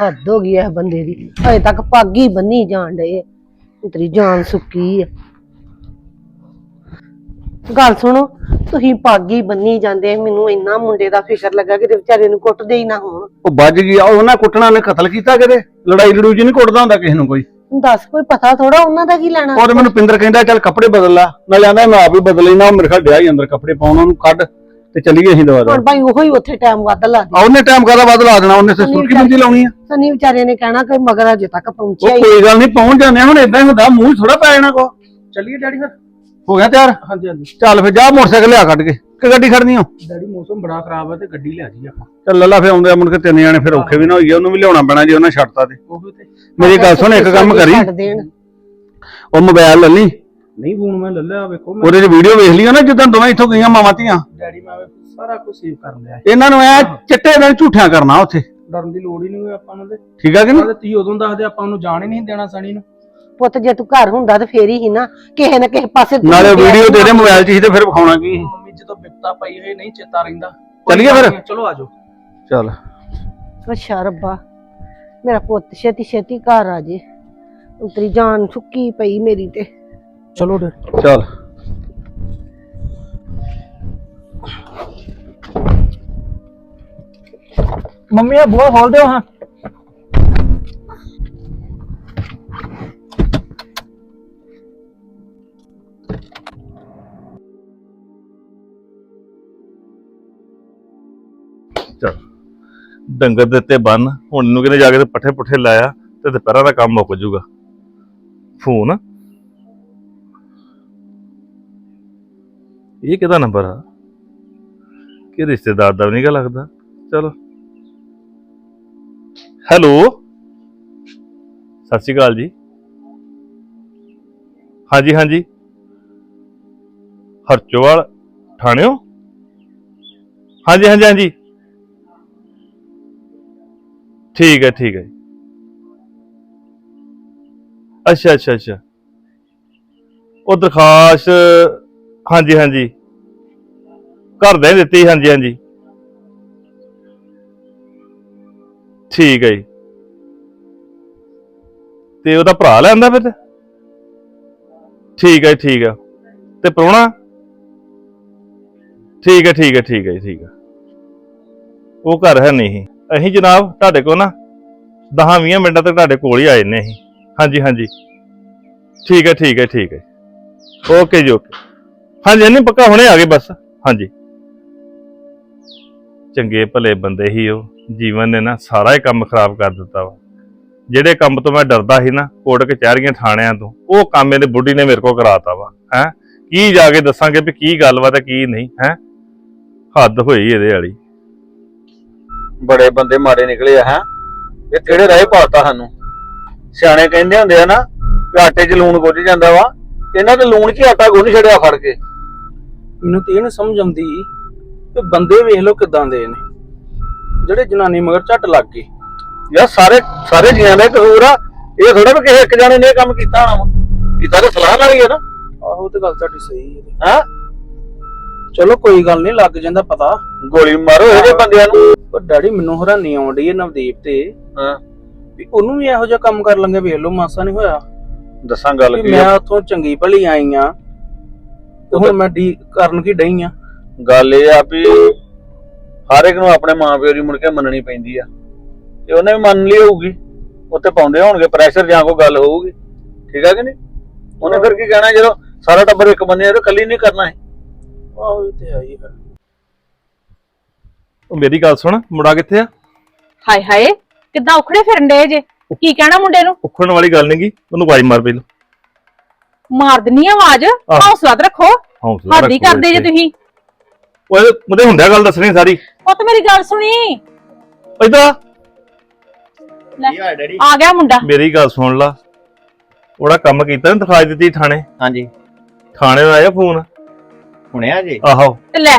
ਹੱਦ ਹੋ ਗਈ ਇਸ ਬੰਦੇ ਦੀ। ਹਜੇ ਤੱਕ ਪੱਗ ਹੀ ਬੰਨੀ ਜਾਣ ਡਏ ਤੇਰੀ ਜਾਨ ਸੁੱਕੀ ਆ ਗੱਲ ਸੁਣੋ ਤੁਸੀਂ ਪੱਗ ਹੀ ਬੰਨੀ ਜਾਂਦੇ ਮੈਨੂੰ ਇੰਨਾ ਮੁੰਡੇ ਦਾ ਫਿਕਰ ਲੱਗਾ ਕਿ ਵਿਚਾਰੇ ਨੂੰ ਕੁੱਟਦੇ ਹੀ ਨਾ ਹੋਣ। ਉਹ ਵੱਜ ਗਿਆ ਉਹਨਾਂ ਕੁੱਟਣਾ ਨੇ ਕਤਲ ਕੀਤਾ ਕਿਤੇ? ਲੜਾਈ ਲੜੂ ਜੀ ਨਹੀਂ ਕੁੱਟਦਾ ਹੁੰਦਾ ਕਿਸੇ ਨੂੰ ਕੋਈ। ਦੱਸ ਕੋਈ ਪਤਾ ਥੋੜਾ ਉਹਨਾਂ ਦਾ ਕੀ ਲੈਣਾ? ਔਰ ਮੈਨੂੰ ਪਿੰਦਰ ਕਹਿੰਦਾ ਚੱਲ ਕੱਪੜੇ ਬਦਲ ਲਾ। ਮੈਂ ਜਾਂਦਾ ਮੈਂ ਆਪ ਹੀ ਬਦਲ ਲੈਣਾ ਉਹ ਮੇਰੇ ਖਾ ਡਿਆ ਹੀ ਅੰਦਰ ਕੱਪੜੇ ਪਾਉਣ ਉਹਨੂੰ ਕੱਢ। ਤੇ ਚੱਲੀਏ ਅਸੀਂ ਦੁਬਾਰਾ। ਹੁਣ ਭਾਈ ਉਹੋ ਹੀ ਉੱਥੇ ਟਾਈਮ ਵੱਧ ਲਾ ਦੇ ਆ ਉਹਨੇ ਟਾਈਮ ਕਾਹਦਾ ਵੱਧ ਲਾ ਦੇਣਾ ਉਹਨੇ ਤੇ ਸੁਰਖੀ ਬੰਦੀ ਲਾਉਣੀ ਆ। ਸਨੀ ਵਿਚਾਰੇ ਨੇ ਕਹਿਣਾ ਕਿ ਮਗਰ ਅਜੇ ਤੱਕ ਪਹੁੰਚਿਆ ਉਹ ਹੀ ਕੋਈ ਗੱਲ ਨਹੀਂ ਪਹੁੰਚ ਜਾਂਦੇ ਆ, ਹੁਣ ਇਦਾਂ ਹੀ ਹੁੰਦਾ ਮੂੰਹ ਥੋੜਾ ਪੈ ਜਾਣਾ ਕੋ। ਚੱਲੀਏ ਡੈਡੀ ਫਿਰ। ਹੋ ਗਿਆ ਤਿਆਰ? ਹਾਂਜੀ ਹਾਂਜੀ। ਚੱਲ ਫਿਰ ਜਾ ਮੋਟਰਸਾਈਕਲ ਲਿਆ ਕੱਢ ਕੇ। ਕਿ ਗੱਡੀ ਖੜਨੀ ਹੋ ਡੈਡੀ ਮੌਸਮ ਬੜਾ ਖਰਾਬ ਹੈ ਤੇ ਗੱਡੀ ਲਿਆ ਜੀ ਆਪਾਂ। ਚੱਲ ਲੱਲਾ ਫਿਰ ਆਉਂਦੇ ਆ ਮੁੜ ਕੇ ਤਿੰਨ ਜਾਣੇ ਫਿਰ ਔਖੇ ਵੀ ਨਾ ਹੋਈਏ ਉਹਨੂੰ ਵੀ ਲਿਆਉਣਾ ਪੈਣਾ ਜੇ ਉਹਨਾਂ ਛੱਡਤਾ ਤੇ। ਉਹ ਤੇ ਮੇਰੀ ਗੱਲ ਸੁਣ ਇੱਕ ਕੰਮ ਕਰੀ। ਛੱਡ ਦੇਣ। ਉਹ ਮੋਬਾਈਲ ਲੈ ਲਈ। ਨਹੀਂ ਫੋਨ ਮੈਂ ਲੈ ਲਿਆ ਵੇਖੋ ਮੈਂ। ਉਹਦੇ 'ਚ ਵੀਡੀਓ ਵੇਖ ਲਈਆਂ ਨਾ ਜਿੱਦਾਂ ਦੋਵੇਂ ਇੱਥੋਂ ਗਈਆਂ ਮਾਵਾਂ ਧੀਆਂ। ਡੈਡੀ ਮੈਂ ਸਾਰਾ ਕੁਝ ਸੇਵ ਕਰ ਲਿਆ। ਇਹਨਾਂ ਨੂੰ ਐ ਚਿੱਟੇ ਦਿਨ ਝੂਠਿਆਂ ਕਰਨਾ ਉੱਥੇ। ਡਰਨ ਦੀ ਲੋੜ ਹੀ ਨਹੀਂ ਆਪਾਂ ਨੂੰ ਤੇ। ਠੀਕ ਆ ਕਿ ਨਹੀਂ? ਤੀ ਉਦੋਂ ਦੱਸਦੇ ਆਪਾਂ ਨੂੰ ਜਾਣ ਹੀ ਨਹੀਂ ਦੇਣਾ ਸਣੀ ਨੂੰ। ਪੁੱਤ ਜੇ ਤੂੰ ਘਰ ਹੁੰਦਾ ਤੇ ਫੇਰ ਹੀ ਨਾ। ਕਿਸੇ ਨਾ ਕਿਸੇ ਪਾਸੇ ਨਾਲੇ ਵੀਡੀਓ ਤੇਰੇ ਮੋਬਾਈਲ 'ਚ ਸੀ ਤੇ ਫਿਰ ਵਿਖਾਉਣਾ ਕੀ? ਮੰਮੀ ਜਦੋਂ ਬਿਪਤਾ ਪਈ ਹੋਈ ਨਹੀਂ ਚੇਤਾ ਰਹਿੰਦਾ। ਚੱਲੀਏ ਫਿਰ? ਚਲੋ ਆਜੋ ਚੱਲ। ਅੱਛਾ ਰੱਬਾ। ਮੇਰਾ ਪੁੱਤ ਛੇਤੀ ਛੇਤੀ ਘਰ ਆ ਜੇ। ਉਤਰੀ ਜਾਨ ਸੁੱਕੀ ਪਈ ਮੇਰੀ ਤੇ। ਚਲੋ ਡੈਡੀ। ਚੱਲ। ਮੰਮੀ ਆ ਬੂਹਾ ਖੋਲ ਦਿਓ ਹਾਂ। ਚੱਲ। ਡੰਗਰ ਦੇ ਉੱਤੇ ਬੰਨ ਹੁਣ ਨੂੰ ਕਿਤੇ ਜਾ ਕੇ ਤੇ ਪੱਠੇ ਪੁੱਠੇ ਲਾਇਆ ਤੇ ਦੁਪਹਿਰਾਂ ਦਾ ਕੰਮ ਮੁੱਕ ਜੂਗਾ ਫੋਨ। ਇਹ ਕਿਹਦਾ ਨੰਬਰ ਆ? ਕਿ ਰਿਸ਼ਤੇਦਾਰ ਦਾ ਵੀ ਨਹੀਂਗਾ ਲੱਗਦਾ? ਚਲੋ। ਹੈਲੋ? ਸਤਿ ਸ਼੍ਰੀ ਅਕਾਲ ਜੀ। ਹਾਂਜੀ ਹਾਂਜੀ। ਹਰਚੋਵਾਲ ਥਾਣਿਓ ਹਾਂਜੀ ਹਾਂਜੀ ਹਾਂਜੀ। ਠੀਕ ਹੈ ਠੀਕ ਹੈ ਅੱਛਾ ਅੱਛਾ ਅੱਛਾ। ਉਹ ਦਰਖਾਸਤ ਹਾਂਜੀ ਹਾਂਜੀ। ਘਰ ਦੇ ਦਿੱਤੀ ਹਾਂਜੀ ਹਾਂਜੀ। ਠੀਕ ਹੈ ਜੀ। ਤੇ ਉਹਦਾ ਭਰਾ ਲੈਂਦਾ ਫਿਰ? ਤੇ? ਠੀਕ ਹੈ ਠੀਕ ਹੈ। ਤੇ ਪ੍ਰਾਹੁਣਾ? ਠੀਕ ਹੈ ਠੀਕ ਹੈ ਠੀਕ ਹੈ ਜੀ, ਠੀਕ ਹੈ। ਉਹ ਘਰ ਹੈ ਨਹੀਂ ਅਸੀਂ ਜਨਾਬ ਤੁਹਾਡੇ ਕੋਲ ਨਾ 10-20 ਮਿੰਟਾਂ ਤੱਕ ਤੁਹਾਡੇ ਕੋਲ ਹੀ ਆਏ ਨੇ ਅਸੀਂ ਹਾਂਜੀ ਹਾਂਜੀ। ਠੀਕ ਹੈ ਠੀਕ ਹੈ ਠੀਕ ਹੈ। ਓਕੇ ਜੀ ਓਕੇ। ਹਾਂਜੀ ਨਹੀਂ ਪੱਕਾ ਹੁਣੇ ਆ ਗਏ ਬਸ। ਹਾਂਜੀ। ਚੰਗੇ ਭਲੇ ਬੰਦੇ ਹੀ ਉਹ। ਜੀਵਨ ਨੇ ਨਾ ਸਾਰਾ ਹੀ ਕੰਮ ਖਰਾਬ ਕਰ ਦਿੱਤਾ ਵਾ। ਜਿਹੜੇ ਕੰਮ ਤੋਂ ਮੈਂ ਡਰਦਾ ਸੀ ਨਾ, ਕੋਟ ਕਚਹਿਰੀਆਂ ਥਾਣਿਆਂ ਤੋਂ, ਉਹ ਕੰਮ ਇਹਦੇ ਬੁੱਢੀ ਨੇ ਮੇਰੇ ਕੋਲ ਕਰਾਤਾ ਵਾ। ਹੈ? ਕੀ ਜਾ ਕੇ ਦੱਸਾਂਗੇ ਵੀ ਕੀ ਗੱਲ ਵਾ ਤੇ ਕੀ ਨਹੀਂ, ਹੈ? ਹੱਦ ਹੋਈ ਇਹਦੇ ਵਾਲੀ। ਬੜੇ ਬੰਦੇ ਮਾੜੇ ਨਿਕਲੇ ਆ, ਹੈ? ਇਹ ਕਿਹੜੇ ਰਾਹ ਪਾਤਾ ਸਾਨੂੰ? ਸਿਆਣੇ ਕਹਿੰਦੇ ਹੁੰਦੇ ਆ ਨਾ ਕਿ ਆਟੇ 'ਚ ਲੂਣ ਗੁੱਝ ਜਾਂਦਾ ਵਾ। ਇਹਨਾਂ ਤੇ ਲੂਣ 'ਚ ਹੀ ਆਟਾ ਗੁੰਨ ਛੜਿਆ ਫੜ ਕੇ। ਮੈਨੂੰ ਤੇ ਇਹ ਨੀ ਸਮਝ ਆਉਂਦੀ ਕਿ ਬੰਦੇ ਵੇਖ ਲਓ ਕਿਦਾਂ ਦੇ ਨੇ। ਜਿਹੜੇ ਜਨਾਨੀ ਮਗਰ ਝੱਟ ਲੱਗ ਗਏ ਯਾਰ ਸਾਰੇ ਸਾਰੇ ਜੀਆਂ ਦਾ ਹੀ ਕਸੂਰ ਆ ਇਹ ਥੋੜਾ ਵੀ ਕਿਸੇ ਇੱਕ ਜਾਣੇ ਨੇ ਇਹ ਕੰਮ ਕੀਤਾ ਹੋਣਾ ਇਹ ਤਾਂ ਸਲਾਹ ਨਾਲ ਹੀ ਆ ਨਾ। ਆਹੋ ਤੇ ਗੱਲ ਤੁਹਾਡੀ ਸਹੀ ਹੈ ਹਾਂ? ਚਲੋ ਕੋਈ ਗੱਲ ਨਹੀਂ ਲੱਗ ਜਾਂਦਾ ਪਤਾ। ਗੋਲੀ ਮਾਰੋ ਇਹਦੇ ਬੰਦਿਆਂ ਨੂੰ। ਪਰ ਡੈਡੀ ਮੈਨੂੰ ਹੈਰਾਨੀ ਆਉਂਦੀ ਹੈ ਨਵਦੀਪ ਤੇ। ਹਾਂ। ਵੀ ਉਹਨੂੰ ਵੀ ਇਹੋ ਜਿਹਾ ਕੰਮ ਕਰ ਲੰਗੇ ਵੇਖ ਲਓ ਮਾਸਾ ਨਹੀਂ ਹੋਇਆ। ਦੱਸਾਂ ਗੱਲ ਕੀ ਮੈਂ ਉੱਥੋਂ ਚੰਗੀ ਭਲੀ ਆਈ ਆ। ਤੇ ਹੁਣ ਮੈਂ ਡੀ ਕਰਨ ਕੀ ਡਈ ਆ? ਗੱਲ ਇਹ ਆ ਵੀ ਹਰ ਇੱਕ ਨੂੰ ਆਪਣੇ ਮਾਪਿਓ ਦੀ ਮੁੜ ਕੇ ਮੰਨਣੀ ਪੈਂਦੀ ਆ। ਤੇ ਉਹਨੇ ਵੀ ਮੰਨ ਲਈ ਹੋਊਗੀ। ਉੱਤੇ ਪਾਉਂਦੇ ਹੋਣਗੇ ਪ੍ਰੈਸ਼ਰ ਜਾਂ ਕੋਈ ਗੱਲ ਹੋਊਗੀ। ਠੀਕ ਆ ਕਿ ਨਹੀਂ? ਉਹਨੇ ਫਿਰ ਕੀ ਕਹਿਣਾ ਜਦੋਂ ਸਾਰਾ ਟੱਬਰ ਇੱਕ ਬੰਦੇ ਆ ਤੇ ਕੱਲੀ ਨਹੀਂ ਕਰਨਾ ਹੈ ਆਹੋ ਇਹ ਤੇ ਹੈ ਹੀ ਹੈ ਉਹ ਮੇਰੀ ਗੱਲ ਸੁਣ ਮੁੰਡਾ ਕਿੱਥੇ ਆ? ਹਾਏ ਹਾਏ ਕਿੱਦਾਂ ਉਖੜੇ ਫਿਰਨ ਡੇ ਜੇ? ਕੀ ਕਹਿਣਾ ਮੁੰਡੇ ਨੂੰ? ਉਖੜਨ ਵਾਲੀ ਗੱਲ ਨਹੀਂਗੀ ਉਹਨੂੰ ਵਾਈ ਮਾਰ ਪਹਿਲਾਂ। ਮਾਰ ਦਿੰਨੀ ਆ ਆਵਾਜ਼ ਹੌਸਲਾ ਤੇ ਰੱਖੋ। ਹੌਸਲਾ ਹੱਦ ਹੀ ਰੱਖੋ ਕਰਦੇ ਜੇ ਇੱਥੇ। ਤੁਸੀਂ। ਓਏ ਮੁੰਡੇ ਹੁੰਦਿਆ ਗੱਲ ਦੱਸਣੀ ਸਾਰੀ। ਪੁੱਤ ਮੇਰੀ ਗੱਲ ਸੁਣੀ। ਇਦਾਂ ਲੈ, ਆ ਗਿਆ ਮੁੰਡਾ। ਮੇਰੀ ਗੱਲ ਸੁਣ ਲਾ। ਉਹਦਾ ਕੰਮ ਕੀਤਾ ਨਾ ਦਿਖਾਈ ਦਿੱਤੀ ਥਾਣੇ। ਹਾਂਜੀ। ਥਾਣੇ ਦਾ ਆਇਆ ਫੋਨ। ਹੁਣੇ ਆ ਜੀ? ਆਹੋ। ਤੇ ਲੈ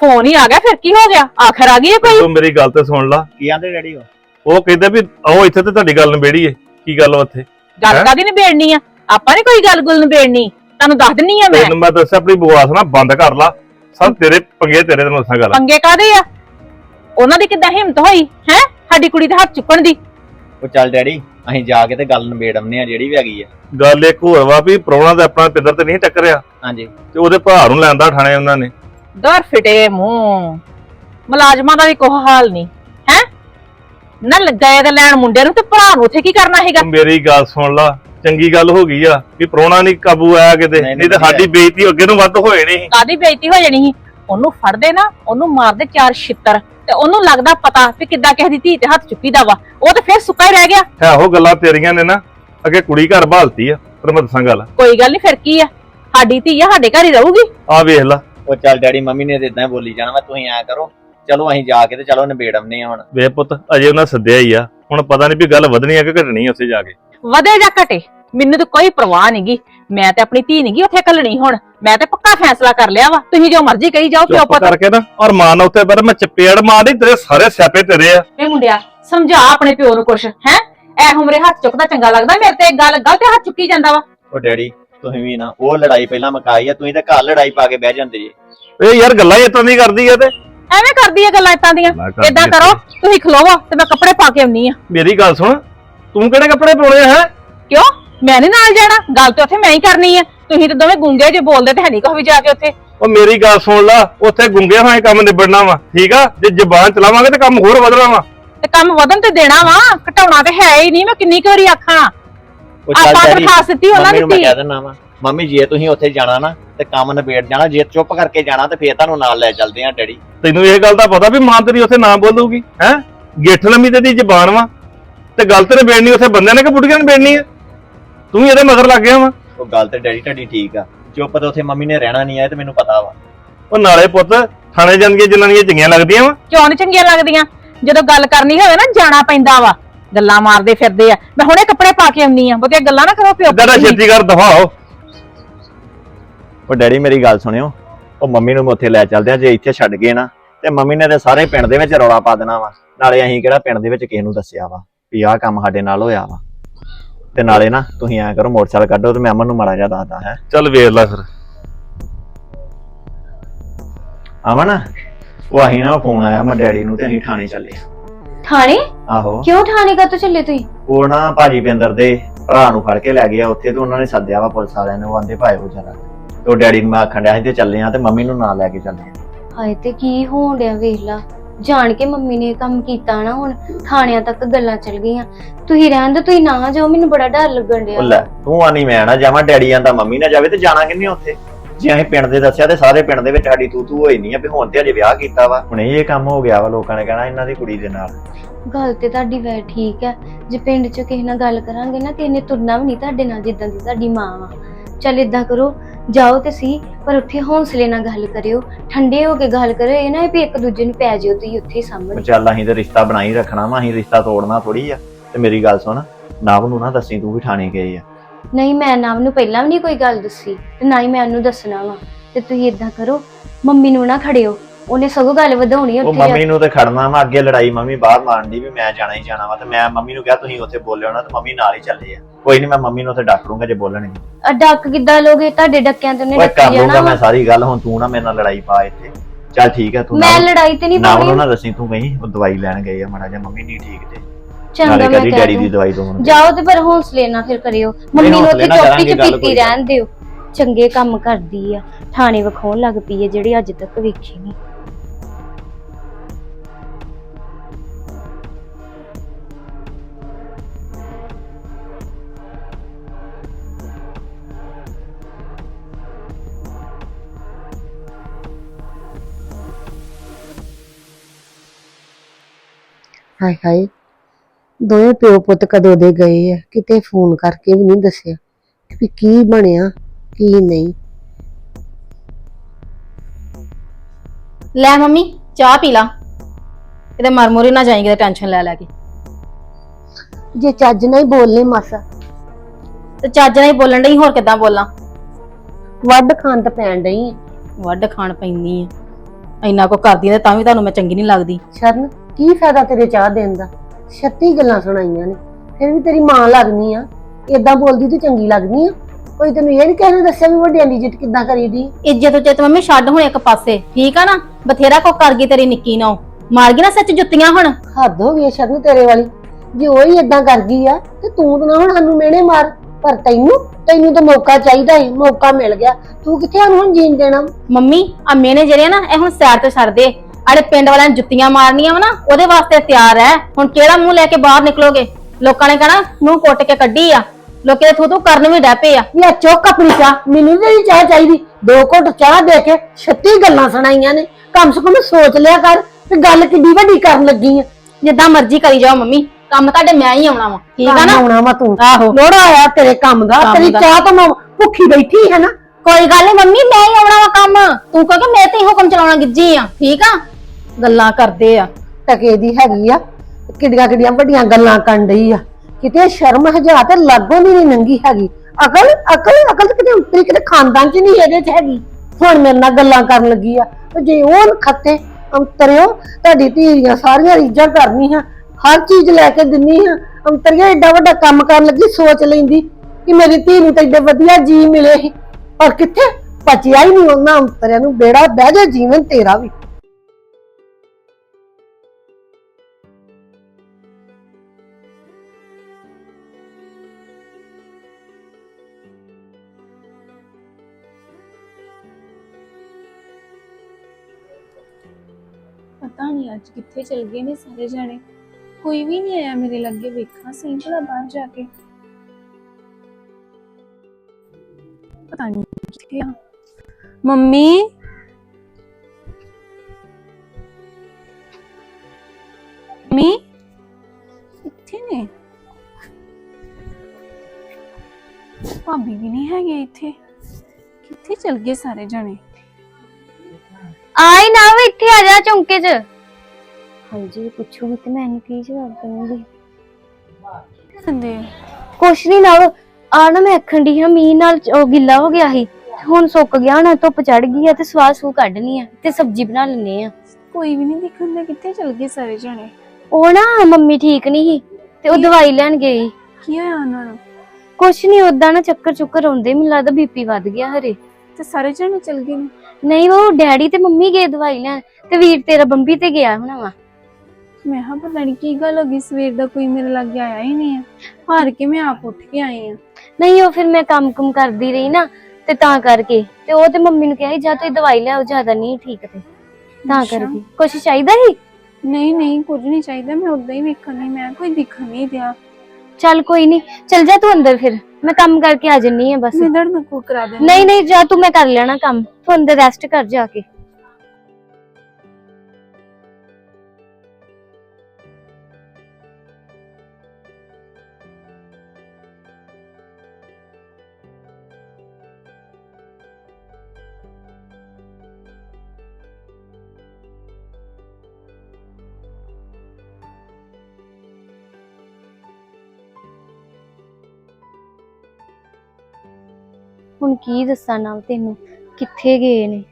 ਫੋਨ ਹੀ ਆ ਗਿਆ ਫਿਰ ਕੀ ਹੋ ਗਿਆ? ਆਖਰ ਆ ਗਈ ਹੈ ਕੋਈ? ਤੂੰ ਮੇਰੀ ਗੱਲ ਤੇ ਸੁਣ ਲਾ। ਕੀ ਆਂਦੇ ਡੈਡੀ ਉਹ? ਉਹ ਕਹਿੰਦੇ ਵੀ ਆਓ ਇੱਥੇ ਤੇ ਤੁਹਾਡੀ ਗੱਲ ਨਿਬੇੜੀਏ। ਕੀ ਗੱਲ ਉੱਥੇ? ਗੱਲ ਹੈਂ? ਕਾਦੀ ਨਿਬੇੜਨੀ ਆ? ਆਪਾਂ ਨੇ ਕੋਈ ਗੱਲ ਗੁੱਲ ਨਿਬੇੜਨੀ। ਤੁਹਾਨੂੰ ਦੱਸ ਦਿੰਨੀ ਆ ਮੈਂ। ਤੈਨੂੰ ਮੈਂ ਦੱਸਿਆ ਆਪਣੀ ਬਕਵਾਸ ਨਾ ਬੰਦ ਕਰ ਲਾ। ਸਭ ਤੇਰੇ ਪੰਗੇ ਤੇਰੇ ਤੇ ਮਸਾਂ ਗੱਲ। ਪੰਗੇ ਕਾਦੇ ਆ? ਉਹਨਾਂ ਦੀ ਕਿੱਦਾਂ ਹਿੰਮਤ ਹੋਈ ਹੈ? ਸਾਡੀ ਕੁੜੀ ਦੇ ਹੱਥ ਚੁੱਕਣ ਦੀ। ਉਹ ਚੱਲ ਡੈਡੀ ਅਸੀਂ ਜਾ ਕੇ ਤੇ ਗੱਲ ਨਿਬੇੜ ਆਉਂਦੇ ਆ ਜਿਹੜੀ ਵੀ ਹੈਗੀ ਆ। ਗੱਲ ਇੱਕ ਹੋਰ ਵਾ ਵੀ ਪ੍ਰਾਹੁਣਾ ਤੇ ਆਪਣਾ ਪਿੰਦਰ ਤੇ ਨਹੀਂ ਟੱਕਰਿਆ। ਹਾਂਜੀ। ਤੇ ਉਹਦੇ ਭਰਾ ਨੂੰ ਲੈਂਦਾ ਠਾਣੇ ਉਹਨਾਂ ਨੇ। ਦਰ ਫਿਟੇ ਮੂੰਹ। ਮੁਲਾਜ਼ਮਾਂ ਦਾ ਵੀ ਕੋਈ ਹਾਲ ਨਹੀਂ ਹੈ? ਨਾ ਗਏ ਤੇ ਲੈਣ ਮੁੰਡੇ ਨੂੰ ਤੇ ਭਰਾ ਨੂੰ ਉੱਥੇ ਕੀ ਕਰਨਾ ਹੈਗਾ? ਮੇਰੀ ਗੱਲ ਸੁਣ ਲਾ। ਚੰਗੀ ਗੱਲ ਹੋ ਗਈ ਆ ਵੀ ਪ੍ਰਾਹੁਣਾ ਨਹੀਂ ਕਾਬੂ ਆਇਆ ਕਿਤੇ ਨਹੀਂ, ਨਹੀਂ ਤੇ। ਸਾਡੀ ਬੇਇੱਜ਼ਤੀ ਅੱਗੇ ਨੂੰ ਵੱਧ ਹੋਏ ਨਹੀਂ। ਕਾਦੀ ਬੇਇੱਜ਼ਤੀ ਹੋ ਜਾਣੀ ਸੀ? ਉਹਨੂੰ ਫੜਦੇ ਨਾ ਉਹਨੂੰ ਮਾਰਦੇ ਚਾਰ ਛਿੱਤਰ ਤੇ ਉਹਨੂੰ ਲੱਗਦਾ ਪਤਾ ਵੀ ਕਿੱਦਾਂ ਕਿਸੇ ਦੀ ਧੀ ਤੇ ਹੱਥ ਚੁੱਕੀਦਾ ਵਾ। ਉਹ ਤੇ ਫਿਰ ਸੁੱਕਾ ਹੀ ਰਹਿ ਗਿਆ। ਹੈ ਉਹ ਗੱਲਾਂ ਤੇਰੀਆਂ ਨੇ ਨਾ ਅੱਗੇ ਕੁੜੀ ਘਰ ਭਾਲਤੀ ਆ ਪਰ ਮੈਂ ਦੱਸਾਂ ਗੱਲ। ਕੋਈ ਗੱਲ ਨਹੀਂ ਫਿਰ ਕੀ ਆ? ਸਾਡੀ ਧੀ ਆ ਸਾਡੇ ਘਰ ਹੀ ਰਹੂਗੀ। ਆ ਵੇਖ ਲਾ। ਉਹ ਚੱਲ ਡੈਡੀ ਮੰਮੀ ਨੇ ਤੇ ਇਦਾਂ ਬੋਲੀ ਜਾਣਾ ਵਾ ਤੁਸੀਂ ਐ ਕਰੋ ਚਲੋ ਅਸੀਂ ਜਾ ਕੇ ਤੇ ਚਲੋ ਨਿਬੇੜ ਆਉਂਦੇ ਆ ਹੁਣ। ਵੇ ਪੁੱਤ ਅਜੇ ਉਹਨਾਂ ਸੱਦਿਆ ਹੀ ਆ ਹੁਣ ਪਤਾ ਨਹੀਂ ਵੀ ਗੱਲ ਵਧਣੀ ਆ ਕਿ ਘਟਣੀ ਆ ਉੱਥੇ ਜਾ ਕੇ। ਵਧੇ ਜਾਂ ਘਟੇ? ਮੈਨੂੰ ਤਾਂ ਕੋਈ ਪਰਵਾਹ ਨਹੀਂਗੀ ਮੈਂ ਤੇ ਆਪਣੀ ਧੀ ਨਹੀਂਗੀ ਉੱਥੇ ਕੱਲਣੀ ਹੁਣ। ਮੈਂ ਤੇ ਪੱਕਾ ਫੈਸਲਾ ਕਰ ਲਿਆ ਵਾ। ਤੁਸੀਂ ਜੋ ਮਰਜ਼ੀ ਕਹੀ ਜਾਓ ਪਿਓ ਚੁੱਪ ਪੁੱਤ ਕਰਕੇ ਨਾ। ਔਰ ਮਾਂ ਨਾਲ ਉੱਥੇ ਪਰ ਮੈਂ ਚਪੇੜ ਮਾਰਦੀ ਤੇਰੇ ਸਾਰੇ ਸਿਆਪੇ ਤੇਰੇ ਆ। ਇਹ ਮੁੰਡਿਆ ਸਮਝਾ ਆਪਣੇ ਪਿਓ ਨੂੰ ਕੁਛ ਹੈ? ਐ ਹੁਮਰੇ ਹੱਥ ਚੁੱਕਦਾ ਚੰਗਾ ਲੱਗਦਾ ਮੇਰੇ ਤੇ ਇੱਕ ਗੱਲ ਗਲਤ ਹੱਥ ਚੁੱਕੀ ਜਾਂਦਾ ਵਾ। ਉਹ ਡੈਡੀ ਤੁਸੀਂ ਵੀ ਨਾ ਉਹ ਲੜਾਈ ਪਹਿਲਾਂ ਮਕਾਈ ਆ ਤੁਸੀਂ ਤਾਂ ਘਰ ਲੜਾਈ ਪਾ ਕੇ ਬਹਿ ਜਾਂਦੇ ਜੀ। ਇਹ ਯਾਰ ਗੱਲਾਂ ਹੀ ਇਤਾਂ ਦੀ ਕਰਦੀ ਆ ਤੇ। ਐਵੇਂ ਕਰਦੀ ਆ ਗੱਲਾਂ ਇਤਾਂ ਦੀਆਂ। ਏਦਾਂ ਕਰੋ ਤੁਸੀਂ ਖਲੋਵੋ ਤੇ ਮੈਂ ਕੱਪੜੇ ਪਾ ਕੇ ਆਉਣੀ ਆ। ਮੇਰੀ ਗੱਲ ਸੁਣ ਤੂੰ ਕਿਹੜੇ ਕੱਪੜੇ ਪਾਉਣੇ ਆ ਹੈ? ਕਿਉਂ? ਮੈਂ ਨੀ ਨਾਲ ਜਾਣਾ ਗੱਲ ਤੇ ਉੱਥੇ ਮੈਂ ਹੀ ਕਰਨੀ ਆ। ਤੁਸੀਂ ਤੇ ਦੋਵੇਂ ਗੁੰਗੇ ਜੇ ਬੋਲਦੇ ਤੇ ਹੈ ਨਹੀਂ ਕਹੋ ਵੀ ਜਾ ਕੇ ਉੱਥੇ। ਉਹ ਮੇਰੀ ਗੱਲ ਸੁਣ ਲਾ ਉੱਥੇ ਗੁੰਗੇ ਹੋਏ ਕੰਮ ਨਿਬੜਨਾ ਵਾ ਠੀਕ ਆ? ਜੇ ਜ਼ਬਾਨ ਚਲਾਵਾਂਗੇ ਤੇ ਕੰਮ ਹੋਰ ਵਧਣਾ ਵਾ। ਤੇ ਕੰਮ ਵਧਣ ਤੇ ਦੇਣਾ ਵਾ ਘਟਾਉਣਾ ਤੇ ਹੈ ਹੀ ਨਹੀਂ ਮੈਂ ਕਿੰਨੀ ਕੁ ਵਾਰੀ ਆਖਾਂ। ਉਹ ਚੱਲ ਆਪਾਂ ਡੈਡੀ ਦਰਖਾਸਤ ਦਿੱਤੀ ਉਹਨਾਂ ਮੰਮੀ ਦੀ ਨੂੰ ਮੈਂ ਕਹਿ ਦਿੰਦਾ ਵਾ ਮੰਮੀ ਜੇ ਤੁਸੀਂ ਉੱਥੇ ਜਾਣਾ ਨਾ ਤੇ ਕੰਮ ਨਿਬੇੜ ਜਾਣਾ ਜੇ ਚੁੱਪ ਕਰਕੇ ਜਾਣਾ ਤੇ ਫੇਰ ਤੁਹਾਨੂੰ ਨਾਲ ਲੈ ਚੱਲਦੇ ਆ ਡੈਡੀ। ਤੈਨੂੰ ਇਹ ਗੱਲ ਦਾ ਪਤਾ ਵੀ ਮਾਂ ਤੇਰੀ ਉੱਥੇ ਨਾ ਬੋਲੂਗੀ ਹੈ? ਗਿੱਠ ਲੰਮੀ ਤੇ ਦੀ ਜ਼ਬਾਨ ਵਾ। ਤੇ ਗੱਲ ਤੇ ਬੇੜਨੀ ਉੱਥੇ ਬੰਦਿਆਂ ਨੇ ਕਿ ਬੁੱਢੀਆਂ ਨੇ ਬੇੜਨੀ ਆ? ਤੂੰ ਵੀ ਇਹਦੇ ਮਗਰ ਲੱਗ ਗਿਆ ਵਾ। ਉਹ ਗੱਲ ਤੇ ਡੈਡੀ ਤੁਹਾਡੀ ਠੀਕ ਆ। ਚੁੱਪ ਤੇ ਉੱਥੇ ਮੰਮੀ ਨੇ ਰਹਿਣਾ ਨਹੀਂ ਆ ਤੇ ਮੈਨੂੰ ਪਤਾ ਵਾ। ਉਹ ਨਾਲੇ ਪੁੱਤ ਥਾਣੇ ਜਾਂਦੀਆਂ ਜਨਾਨੀਆਂ ਚੰਗੀਆਂ ਲੱਗਦੀਆਂ ਵਾ। ਕਿਉਂ ਨੀ ਚੰਗੀਆਂ ਲੱਗਦੀਆਂ? ਜਦੋਂ ਗੱਲ ਕਰਨੀ ਹੋਵੇ ਨਾ ਜਾਣਾ ਪੈਂਦਾ ਵਾ। ਗੱਲਾਂ ਮਾਰਦੇ ਫਿਰਦੇ ਆ। ਮੈਂ ਹੁਣੇ ਕੱਪੜੇ ਪਾ ਕੇ ਆਉਣੀ ਆ ਬਹੁਤੀਆਂ ਗੱਲਾਂ ਨਾ ਕਰੋ ਪਿਓ ਇੱਦਾਂ ਦਾ ਪੁੱਤ ਦੀ। ਛੇਤੀ ਕਰ ਦਫਾਓ ਉਹ ਡੈਡੀ ਮੇਰੀ ਗੱਲ ਸੁਣਿਓ। ਉਹ ਮੰਮੀ ਨੂੰ ਮੈਂ ਉੱਥੇ ਲੈ ਚੱਲਦੇ ਆ ਜੇ ਇੱਥੇ ਛੱਡ ਗਏ ਨਾ ਤੇ ਮੰਮੀ ਨੇ ਤੇ ਸਾਰੇ ਪਿੰਡ ਦੇ ਵਿੱਚ ਰੌਲਾ ਪਾ ਦੇਣਾ ਵਾ। ਨਾਲੇ ਅਸੀਂ ਕਿਹੜਾ ਪਿੰਡ ਦੇ ਵਿੱਚ ਕਿਸੇ ਨੂੰ ਦੱਸਿਆ ਵਾ ਵੀ ਆਹ ਕੰਮ ਸਾਡੇ ਨਾਲ ਹੋਇਆ ਵਾ। ਤੇ ਨਾਲੇ ਨਾ ਤੁਸੀਂ ਐਂ ਕਰੋ ਮੋਟਰਸਾਈਕਲ ਕੱਢੋ ਤੇ ਮੈਂ ਅਮਨ ਨੂੰ ਮਾੜਾ ਜਿਹਾ ਦੱਸਦਾ ਹੈ। ਚੱਲ ਵੇਖ ਲੈ ਫਿਰ। ਅਮਨ ਉਹ ਅਸੀਂ ਨਾ ਫੋਨ ਆਇਆ ਮੈਂ ਡੈਡੀ ਨੂੰ ਤੇ ਅਸੀਂ ਥਾਣੇ ਚੱਲੇ ਆ। ਥਾਣੇ? ਆਹੋ। ਕਿਉਂ ਥਾਣੇ ਕਾ ਤੋਂ ਚੱਲੇ ਤੁਸੀਂ? ਉਹ ਨਾ ਭਾਜੀ ਪਿੰਦਰ ਦੇ ਭਰਾ ਨੂੰ ਫੜ ਕੇ ਲੈ ਗਿਆ ਉੱਥੇ ਤੇ ਉਹਨਾਂ ਨੇ ਸੱਦਿਆ ਵਾ ਪੁਲਿਸ ਵਾਲਿਆਂ ਨੇ ਉਹ ਆਂਦੇ ਭਾਏ ਉਹ ਜਰਾ ਤੇ ਉਹ ਡੈਡੀ ਨੂੰ ਮੈਂ ਆਖਣ ਡਿਆ ਸੀ ਤੇ ਚੱਲੇ ਆ ਤੇ ਮੰਮੀ ਨੂੰ ਨਾਲ ਲੈ ਕੇ ਚੱਲੇ ਆ। ਹਾਏ ਤੇ ਕੀ ਹੋਣ ਡਿਆ ਵੇਖ ਲਾ। ਜਾਣ ਕੇ ਮੰਮੀ ਨੇ ਇਹ ਕੰਮ ਕੀਤਾ ਨਾ ਹੁਣ ਥਾਣਿਆਂ ਤੱਕ ਗੱਲਾਂ ਚੱਲ ਗਈਆਂ। ਤੁਸੀਂ ਰਹਿਣ ਦੋ ਤੁਸੀਂ ਨਾ ਜਾਓ ਮੈਨੂੰ ਬੜਾ ਡਰ ਲੱਗਣ ਉਹ ਡਿਆ ਲੈ ਤੂੰ ਆਨੀ ਮੈਂ ਨਾ ਜਾਵਾਂ ਡੈਡੀ ਆਂਦਾ ਮੰਮੀ ਨਾ ਜਾਵੇ ਤੇ ਜਾਣਾ ਕਿੰਨੇ ਉੱਥੇ? ਜੇ ਅਸੀਂ ਪਿੰਡ ਦੇ ਦੱਸਿਆ ਤੇ ਸਾਰੇ ਪਿੰਡ ਦੇ ਵਿੱਚ ਸਾਡੀ ਤੂ ਤੂ ਹੋਈ ਨਹੀਂ ਆ ਵੀ ਹੁਣ ਤੇ ਅਜੇ ਵਿਆਹ ਕੀਤਾ ਵਾ। ਹੁਣ ਇਹ ਕੰਮ ਹੋ ਗਿਆ ਵਾ ਲੋਕਾਂ ਨੇ ਕਹਿਣਾ ਇਹਨਾਂ ਦੀ ਕੁੜੀ ਦੇ ਨਾਲ। ਗੱਲ ਤੇ ਤੁਹਾਡੀ ਵੈ ਠੀਕ ਹੈ ਜੇ ਪਿੰਡ 'ਚ ਕਿਸੇ ਨਾਲ ਗੱਲ ਕਰਾਂਗੇ ਨਾ ਕਿਸੇ ਨੇ ਤੁਰਨਾ ਵੀ ਨਹੀਂ ਤੁਹਾਡੇ ਨਾਲ ਜਿੱਦਾਂ ਦੀ ਤੁਹਾਡੀ ਮਾਂ ਵਾ। ਚੱਲ ਇਦਾਂ ਕਰੋ ਜਾਓ ਤੇ ਸੀ ਪਰ ਉੱਥੇ ਹੌਸਲੇ ਨਾਲ ਗੱਲ ਕਰਿਓ। ਠੰਡੇ ਹੋ ਕੇ ਗੱਲ ਕਰੋ ਇਹ ਨਾ ਵੀ ਇੱਕ ਦੂਜੇ ਨੂੰ ਪੈ ਜਿਓ ਤੁਸੀਂ ਉੱਥੇ ਹੀ ਸਾਹਮਣੇ ਚੱਲ ਅਸੀਂ ਤੇ ਰਿਸ਼ਤਾ ਬਣਾਈ ਰੱਖਣਾ ਵਾ ਅਸੀਂ ਰਿਸ਼ਤਾ ਤੋੜਨਾ ਥੋੜੀ ਆ। ਤੇ ਮੇਰੀ ਗੱਲ ਸੁਣ ਨਾਵ ਨੂੰ ਨਾ ਦੱਸੀ ਤੂੰ ਵੀ ਥਾਣੇ ਗਏ ਆ। ਨਹੀਂ ਮੈਂ ਨਾ ਉਹਨੂੰ ਪਹਿਲਾਂ ਵੀ ਨਹੀਂ ਕੋਈ ਗੱਲ ਦੱਸੀ ਤੇ ਨਾ ਹੀ ਮੈਂ ਉਹਨੂੰ ਦੱਸਣਾ ਵਾ। ਤੇ ਤੁਸੀਂ ਇਦਾਂ ਕਰੋ ਮੰਮੀ ਨੂੰ ਨਾ ਖੜਿਓ। ਉਹਨੇ ਸਗੋਂ ਗੱਲ ਵਧਾਉਣੀ ਉਹ ਉੱਥੇ ਮੰਮੀ ਨੂੰ ਤੇ ਖੜਨਾ ਵਾ ਅੱਗੇ ਲੜਾਈ ਮੰਮੀ ਬਾਹਰ ਮਾਰਦੀ ਵੀ ਮੈਂ ਜਾਣਾ ਹੀ ਜਾਣਾ ਵਾ ਤੇ ਮੈਂ ਮੰਮੀ ਨੂੰ ਕਿਹਾ ਤੁਸੀਂ ਉੱਥੇ ਬੋਲਿਓ ਨਾ ਤੇ ਮੰਮੀ ਨਾਲ ਹੀ ਚੱਲੇ ਆ। ਕੋਈ ਨਹੀਂ ਮੈਂ ਮੰਮੀ ਨੂੰ ਉੱਥੇ ਡੱਕ ਲੂੰਗਾ ਜੇ ਬੋਲਣਗੇ। ਅ, ਡੱਕ ਕਿੱਦਾਂ ਲੋਗੇ ਤੁਹਾਡੇ ਡੱਕਿਆਂ ਤੇ ਉਹਨੇ ਡੱਕੀ ਕਰ ਜਾਣਾ ਲੂੰਗਾ ਵਾ। ਮੈਂ ਸਾਰੀ ਗੱਲ ਹੁਣ ਤੂੰ ਨਾ ਮੇਰੇ ਨਾਲ ਲੜਾਈ ਪਾ ਇੱਥੇ। ਚੱਲ ਠੀਕ ਆ ਤੂੰ ਮੈਂ ਨਾ ਲੜਾਈ ਤੇ ਨਹੀਂ ਨਾ ਪਾਉਣੀ। ਉਹਨੂੰ ਨਾ ਦੱਸੀ ਤੂੰ ਗਈ ਉਹ ਦਵਾਈ ਲੈਣ ਗਏ ਆ ਮਾੜਾ ਜਿਹਾ ਮੰਮੀ ਨਹੀਂ ਠੀਕ ਤੇ। ਚੰਗਾ ਨਾਲੇ ਮੈਂ ਕਦੀ ਕਹਿ ਡੈਡੀ ਦੀ ਦੂੰ। ਦਵਾਈ ਦੋਣ ਜਾਓ ਤੇ ਪਰ ਹੌਸਲੇ ਨਾਲ ਫਿਰ ਕਰਿਓ। ਮੰਮੀ ਨੂੰ ਹੌਸਲੇ ਉੱਥੇ ਨਾਲ ਚੌਕੀ ਕਰਾਂਗੇ ਚ ਗੱਲ ਪੀਤੀ ਕੋਈ। ਰਹਿਣ ਦਿਓ। ਚੰਗੇ ਕੰਮ ਕਰਦੀ ਆ। ਥਾਣੇ ਵਿਖਾਉਣ ਲੱਗ ਪਈ ਹੈ ਜਿਹੜੀ ਅੱਜ ਤੱਕ ਵੇਖੀ ਨਹੀਂ ਹਾਏ ਹਾਏ ਦੋਵੇਂ ਪਿਓ ਪੁੱਤ ਕਦੋਂ ਦੇ ਗਏ ਆ? ਕਿਤੇ ਫੋਨ ਕਰਕੇ ਵੀ ਨਹੀਂ ਦੱਸਿਆ ਕਿ ਕੀ ਬਣਿਆ ਕੀ ਨਹੀਂ। ਲੈ ਮੰਮੀ ਚਾਹ ਪੀ ਲਾ। ਇਹਦੇ ਮਰਮੁਰੀ ਨਾ ਜਾਏਂਗੇ ਤੇ ਟੈਨਸ਼ਨ ਲੈ ਲੈ ਕੇ। ਜੇ ਚੱਜ ਨਾਲ ਹੀ ਬੋਲਨੇ ਮਾਸਾ। ਤੇ ਚੱਜ ਨਾਲ ਹੀ ਬੋਲਣ ਡਈ ਹੋਰ ਕਿੱਦਾਂ ਬੋਲਾਂ? ਵੱਡ ਖਾਨ ਤਾਂ ਪੈਣ ਡਈ ਆ। ਵੱਡ ਖਾਣ ਪੈਂਦੀ ਆ। ਇੰਨਾ ਕੋ ਕਰਦੀ ਆ ਤੇ ਤਾਂ ਵੀ ਤੁਹਾਨੂੰ ਮੈਂ ਚੰਗੀ ਨਹੀਂ ਲੱਗਦੀ। ਸ਼ਰਨ ਕੀ ਫਾਇਦਾ ਤੇਰੇ ਚਾਹ ਦੇਣ ਦਾ? ਛੱਤੀ ਗੱਲਾਂ ਸੁਣਾਈਆਂ ਨੇ। ਫਿਰ ਵੀ ਤੇਰੀ ਮਾਂ ਲੱਗਨੀ ਆ। ਏਦਾਂ ਬੋਲਦੀ ਤੇ ਚੰਗੀ ਲੱਗਦੀ ਆ। ਕੋਈ ਤੈਨੂੰ ਇਹ ਨਹੀਂ ਕਹਿਣਾ ਦੱਸਿਆ ਵੀ ਵੱਡਿਆਂ ਦੀ ਇੱਜ਼ਤ ਕਿੱਦਾਂ ਕਰੀਦੀ? ਇੱਜ਼ਤ ਉੱਜਤ ਮੰਮੀ ਛੱਡ ਹੁਣ ਇੱਕ ਪਾਸੇ। ਠੀਕ ਆ ਨਾ? ਬਥੇਰਾ ਕੋ ਕਰ ਗਈ ਤੇਰੀ ਨਿੱਕੀ ਨੂੰ। ਮਾਰ ਗਈ ਨਾ ਸੱਚ ਜੁੱਤੀਆਂ ਹੁਣ। ਹੱਦ ਹੋ ਗਈ ਆ ਸ਼ਰਨ ਤੇਰੇ ਵਾਲੀ। ਜੇ ਉਹ ਹੀ ਇਦਾਂ ਕਰ ਗਈ ਆ ਤੇ ਤੂੰ ਤਾਂ ਨਾ ਹੁਣ ਸਾਨੂੰ ਮਿਹਣੇ ਮਾਰ। ਪਰ ਤੈਨੂੰ ਤੈਨੂੰ ਤਾਂ ਮੌਕਾ ਚਾਹੀਦਾ ਸੀ ਮੌਕਾ ਮਿਲ ਗਿਆ। ਤੂੰ ਕਿੱਥੇ ਹੁਣ ਜੀਣ ਦੇਣਾ? ਮੰਮੀ ਆ ਮੇਨੇ ਜਿਹੜੇ ਆ ਨਾ ਇਹ ਹੁਣ ਸਾਈਡ ਤੇ ਛੱਡ ਦੇ। ਆੜੇ ਪਿੰਡ ਵਾਲਿਆਂ ਨੂੰ ਜੁੱਤੀਆਂ ਮਾਰਨੀਆਂ ਵਾ ਨਾ ਉਹਦੇ ਵਾਸਤੇ ਤਿਆਰ ਹੈ ਹੁਣ ਕਿਹੜਾ ਮੂੰਹ ਲੈ ਕੇ ਬਾਹਰ ਨਿਕਲੋਗੇ? ਲੋਕਾਂ ਨੇ ਕਹਣਾ ਮੂੰਹ ਕੁੱਟ ਕੇ ਕੱਢੀ ਆ। ਲੋਕੇ ਥੂ ਥੂ ਕਰਨ ਵੀ ਡੈ ਪਏ ਆ। ਲੈ ਚੁੱਕ ਆਪਣੀ ਚਾਹ ਮੈਨੂੰ ਨਹੀਂ ਚਾਹ ਚਾਹੀਦੀ। ਦੋ ਘੁੱਟ ਚਾਹ ਦੇ ਕੇ 36 ਗੱਲਾਂ ਸੁਣਾਈਆਂ ਨੇ। ਕਮ ਸੇ ਕਮ ਸੋਚ ਲਿਆ ਕਰ ਤੇ ਗੱਲ ਕਿੱਡੀ ਵੱਡੀ ਕਰਨ ਲੱਗੀ ਆ। ਜਿੱਦਾਂ ਮਰਜ਼ੀ ਕਰੀ ਜਾਓ ਮੰਮੀ ਕੰਮ ਤੁਹਾਡੇ ਮੈਂ ਹੀ ਆਉਣਾ ਵਾ ਠੀਕ ਆ ਨਾ? ਆਉਣਾ ਵਾ ਤੂੰ। ਆਹੋ। ਲੋੜਾ ਆਇਆ ਤੇਰੇ ਕੰਮ ਦਾ ਤੇਰੀ। ਚਾਹ ਤਾਂ ਮੈਂ ਭੁੱਖੀ ਬੈਠੀ ਹੈ ਨਾ। ਕੋਈ ਗੱਲ ਨਹੀਂ ਮੰਮੀ ਮੈਂ ਹੀ ਆਉਣਾ ਵਾ ਕੰਮ। ਤੂੰ ਕਹੋਗੇ ਮੈਂ ਤੇ ਹੁਕਮ ਚਲਾਉਣਾ ਗਿੱਜੀ ਆ ਠੀਕ ਆ? ਗੱਲਾਂ ਕਰਦੇ ਆ, ਟਕੇ ਦੀ ਹੈਗੀ ਆ, ਕਿੱਡੀਆਂ ਕਿੱਡੀਆਂ ਵੱਡੀਆਂ ਗੱਲਾਂ ਕਰਨ ਡਈ ਆ। ਕਿਤੇ ਸ਼ਰਮ ਹਜਾ ਤੇ ਲਾਗੋਂ ਦੀ ਨਹੀਂ ਨੰਗੀ ਹੈਗੀ। ਅਕਲ ਅਕਲ ਅਕਲ ਤੇ ਕਿਤੇ ਉੱਤਰੀ ਕਿਤੇ ਖਾਨਦਾਨ ਚ ਨਹੀਂ ਇਹਦੇ ਚ ਹੈਗੀ। ਹੁਣ ਮੇਰੇ ਨਾਲ ਗੱਲਾਂ ਕਰਨ ਲੱਗੀ ਆ, ਤੇ ਜੇ ਉਹ ਖੱਤੇ, ਅੰਤਰਿਓ ਤੁਹਾਡੀ ਧੀ ਦੀਆਂ ਸਾਰੀਆਂ ਰੀਝਾਂ ਕਰਨੀ ਆ, ਹਰ ਚੀਜ਼ ਲੈ ਕੇ ਦਿੰਨੀ ਆ। ਅੰਤਰਿਆ ਏਡਾ ਵੱਡਾ ਕੰਮ ਕਰਨ ਲੱਗੀ, ਸੋਚ ਲੈਂਦੀ ਕਿ ਮੇਰੀ ਧੀ ਨੂੰ ਤਾਂ ਏਡੇ ਵਧੀਆ ਜੀ ਮਿਲੇ ਸੀ। ਪਰ ਕਿੱਥੇ? ਪਚਿਆ ਹੀ ਨਹੀਂ ਉਹਨਾਂ ਅੰਤਰਿਆਂ ਨੂੰ, ਬੇੜਾ ਬਹਿ ਜਾ ਜੀਵਨ ਤੇਰਾ ਵੀ। ਪਤਾ ਨਹੀਂ ਅੱਜ ਕਿੱਥੇ ਚਲ ਗਏ ਨੇ ਸਾਰੇ ਜਾਣੇ ਕੋਈ ਵੀ ਨਹੀਂ ਆਇਆ ਮੇਰੇ ਲੱਗੇ ਵੇਖਾਂ ਸਹੀ ਭਲਾ ਬਾਹਰ ਜਾ ਕੇ ਪਤਾ ਨਹੀਂ ਕਿੱਥੇ ਆ ਮੰਮੀ ਮੰਮੀ ਇੱਥੇ ਨੇ ਭਾਬੀ ਵੀ ਨਹੀਂ ਹੈਗੇ ਇੱਥੇ ਕਿੱਥੇ ਚਲ ਗਏ ਸਾਰੇ ਜਾਣੇ ਆਈ ਨਾ ਵੇ ਇੱਥੇ ਆ ਜਾ ਚੌਂਕੇ 'ਚ ਹਾਂਜੀ ਪੁੱਛੂਗੀ ਤੇ ਮੈਂ ਇਹਨੂੰ ਕੀ ਜਵਾਬ ਦਵਾਂਗੀ। ਹੁੰਦੇ ਕੁਛ ਨਹੀਂ ਨਾ ਆ ਨਾ ਮੈਂ ਅੱਖਣ ਦੀ ਹਾਂ ਮੀਂਹ ਨਾਲ ਚ- ਉਹ ਗਿੱਲਾ ਹੋ ਗਿਆ ਸੀ ਹੁਣ ਸੁੱਕ ਗਿਆ ਹੁਣ ਧੁੱਪ ਚੜ ਗਈ ਆ ਤੇ ਸਵਾਹ ਸੂ ਕੱਢਣੀ ਆ ਤੇ ਸਬਜ਼ੀ ਬਣਾ ਲੈਣੇ ਆ। ਕੋਈ ਵੀ ਨਹੀਂ ਦਿਖਣ ਦੇ ਕਿੱਥੇ ਚਲ ਗਏ ਸਾਰੇ ਜਣੇ। ਉਹ ਨਾ ਮੰਮੀ ਠੀਕ ਨਹੀਂ ਸੀ ਤੇ ਉਹ ਦਵਾਈ ਲੈਣ ਗਈ ਕੀ ਹੋਇਆ ਉਹਨਾਂ ਨੂੰ? ਕੁਛ ਨਹੀਂ ਉਦਾਂ ਨਾ ਚੱਕਰ ਚੁੱਕਰ ਆਉਂਦੇ ਮੈਨੂੰ ਲੱਗਦਾ ਬੀਪੀ ਵੱਧ ਗਿਆ ਹਰੇ। ਤੇ ਸਾਰੇ ਜਣੇ ਚਲ ਗਏ ਨੇ? ਨਹੀਂ ਉਹ ਡੈਡੀ ਤੇ ਮੰਮੀ ਗਏ ਦਵਾਈ ਲੈਣ ਤੇ ਵੀਰ ਤੇਰਾ ਬੰਬੀ ਤੇ ਗਿਆ ਹੋਣਾ ਵਾ। ਮੈਂ ਹਾਂ ਪਤਾ ਨਹੀਂ ਕੀ ਗੱਲ ਹੋ ਗਈ ਸਵੇਰ ਦਾ ਕੋਈ ਮੇਰੇ ਲਾਗੇ ਆਇਆ ਹੀ ਨਹੀਂ ਹੈ ਹਾਰ ਕੇ ਮੈਂ ਆਪ ਉੱਠ ਕੇ ਆਈ ਆ। ਨਹੀਂ ਉਹ ਫਿਰ ਮੈਂ ਕੰਮ ਕੁਮ ਕਰਦੀ ਰਹੀ ਨਾ ਤੇ ਤਾਂ ਕਰਕੇ। ਤੇ ਉਹ ਤੇ ਮੰਮੀ ਨੂੰ ਕਿਹਾ ਸੀ, ਜਾ ਤੁਸੀਂ ਦਵਾਈ ਲਿਆਓ ਜ਼ਿਆਦਾ ਨਹੀਂ ਠੀਕ ਤੇ। ਤਾਂ ਅੱਛਾ। ਕਰਕੇ। ਕੁਛ ਚਾਹੀਦਾ ਸੀ? ਨਹੀਂ ਨਹੀਂ ਕੁਝ ਨਹੀਂ ਚਾਹੀਦਾ। ਮੈਂ ਉਦਾਂ ਹੀ ਵੇਖਣ ਨਹੀਂ ਮੈਂ ਕੋਈ ਦਿਖਣ ਨਹੀਂ ਦਿਆ ਚੱਲ ਕੋਈ ਨਹੀਂ ਚੱਲ ਜਾ ਤੂੰ ਅੰਦਰ ਫਿਰ। ਮੈਂ ਕੰਮ ਕਰਕੇ ਆ ਜੰਨੀ ਆ ਬਸ। ਮੈਂ ਦਰਦ ਨੂੰ ਕੋ ਕਰਾ ਦੇਣਾ ਨਹੀਂ ਨਹੀਂ ਜਾ ਤੂੰ ਮੈਂ ਕਰ ਲੈਣਾ ਕੰਮ। ਤੂੰ ਅੰਦਰ ਰੈਸਟ ਕਰ ਜਾ ਕੇ। ਹੁਣ ਕੀ ਦੱਸਾਂ ਨਾ ਤੈਨੂੰ? ਕਿੱਥੇ ਗਏ ਨੇ?